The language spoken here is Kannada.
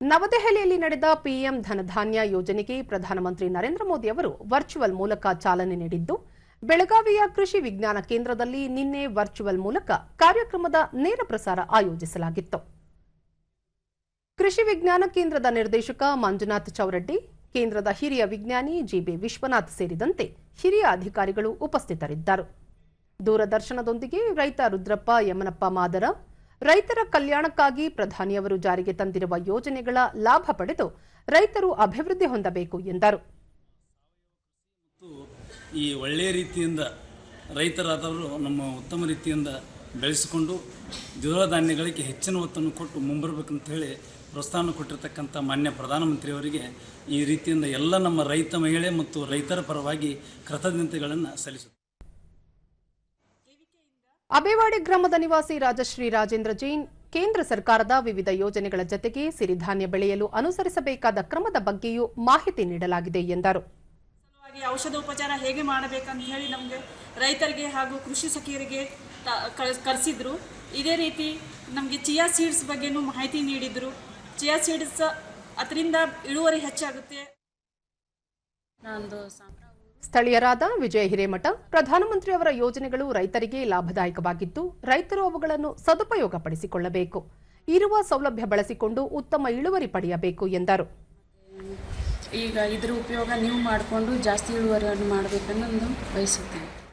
ನವದೆಹಲಿಯಲ್ಲಿ ನಡೆದ ಪಿಎಂ ಧನಧಾನ್ಯ ಯೋಜನೆಗೆ ಪ್ರಧಾನಮಂತ್ರಿ ನರೇಂದ್ರ ಮೋದಿ ಅವರು ವರ್ಚುವಲ್ ಮೂಲಕ ಚಾಲನೆ ನೀಡಿದ್ದು, ಬೆಳಗಾವಿಯ ಕೃಷಿ ವಿಜ್ಞಾನ ಕೇಂದ್ರದಲ್ಲಿ ನಿನ್ನೆ ವರ್ಚುವಲ್ ಮೂಲಕ ಕಾರ್ಯಕ್ರಮದ ನೇರ ಪ್ರಸಾರ ಆಯೋಜಿಸಲಾಗಿತ್ತು. ಕೃಷಿ ವಿಜ್ಞಾನ ಕೇಂದ್ರದ ನಿರ್ದೇಶಕ ಮಂಜುನಾಥ್ ಚೌರಡ್ಡಿ, ಕೇಂದ್ರದ ಹಿರಿಯ ವಿಜ್ಞಾನಿ ಜಿಬಿ ವಿಶ್ವನಾಥ್ ಸೇರಿದಂತೆ ಹಿರಿಯ ಅಧಿಕಾರಿಗಳು ಉಪಸ್ಥಿತರಿದ್ದರು. ದೂರದರ್ಶನದೊಂದಿಗೆ ರೈತ ರುದ್ರಪ್ಪ ಯಮನಪ್ಪ ಮಾದರ ರೈತರ ಕಲ್ಯಾಣಕ್ಕಾಗಿ ಪ್ರಧಾನಿಯವರು ಜಾರಿಗೆ ತಂದಿರುವ ಯೋಜನೆಗಳ ಲಾಭ ಪಡೆದು ರೈತರು ಅಭಿವೃದ್ಧಿ ಹೊಂದಬೇಕು ಎಂದರು. ಈ ಒಳ್ಳೆಯ ರೀತಿಯಿಂದ ರೈತರಾದವರು ನಮ್ಮ ಉತ್ತಮ ರೀತಿಯಿಂದ ಬೆಳೆಸಿಕೊಂಡು ದ್ವಿದಳ ಧಾನ್ಯಗಳಿಗೆ ಹೆಚ್ಚಿನ ಒತ್ತನ್ನು ಕೊಟ್ಟು ಮುಂಬರಬೇಕಂತ ಹೇಳಿ ಪ್ರೋತ್ಸಾಹ ಕೊಟ್ಟಿರತಕ್ಕಂಥ ಮಾನ್ಯ ಪ್ರಧಾನಮಂತ್ರಿಯವರಿಗೆ ಈ ರೀತಿಯಿಂದ ಎಲ್ಲ ನಮ್ಮ ರೈತ ಮಹಿಳೆ ಮತ್ತು ರೈತರ ಪರವಾಗಿ ಕೃತಜ್ಞತೆಗಳನ್ನು ಸಲ್ಲಿಸುತ್ತೇವೆ ಅಬೇವಾಡಿ ಗ್ರಾಮದ ನಿವಾಸಿ ರಾಜಶ್ರೀ ರಾಜೇಂದ್ರ ಜೈನ್ ಕೇಂದ್ರ ಸರ್ಕಾರದ ವಿವಿಧ ಯೋಜನೆಗಳ ಜತೆಗೆ ಸಿರಿಧಾನ್ಯ ಬೆಳೆಯಲು ಅನುಸರಿಸಬೇಕಾದ ಕ್ರಮದ ಬಗ್ಗೆಯೂ ಮಾಹಿತಿ ನೀಡಲಾಗಿದೆ ಎಂದರು. ಸಲುವಾಗಿ ಔಷಧೋಪಚಾರ ಹೇಗೆ ಮಾಡಬೇಕಂತ ಹೇಳಿ ನಮಗೆ ರೈತರಿಗೆ ಹಾಗೂ ಕೃಷಿ ಸಖಿಯರಿಗೆ ಕರೆಸಿದ್ರು ಇದೇ ರೀತಿ ನಮಗೆ ಚಿಯಾ ಸೀಡ್ಸ್ ಬಗ್ಗೆನೂ ಮಾಹಿತಿ ನೀಡಿದರು. ಚಿಯಾ ಸೀಡ್ಸ್ ಅದರಿಂದ ಇಳುವರಿ ಹೆಚ್ಚಾಗುತ್ತೆ. ಸ್ಥಳೀಯರಾದ ವಿಜಯ ಹಿರೇಮಠ, ಪ್ರಧಾನಮಂತ್ರಿ ಅವರ ಯೋಜನೆಗಳು ರೈತರಿಗೆ ಲಾಭದಾಯಕವಾಗಿದ್ದು, ರೈತರು ಅವುಗಳನ್ನು ಸದುಪಯೋಗಪಡಿಸಿಕೊಳ್ಳಬೇಕು. ಇರುವ ಸೌಲಭ್ಯ ಬಳಸಿಕೊಂಡು ಉತ್ತಮ ಇಳುವರಿ ಪಡೆಯಬೇಕು ಎಂದರು. ಈಗ ಇದರ ಉಪಯೋಗ ನೀವು ಮಾಡಿಕೊಂಡು ಜಾಸ್ತಿ ಇಳುವರಿಯನ್ನು ಮಾಡಬೇಕನ್ನೋದು ಬಯಸುತ್ತೇನೆ.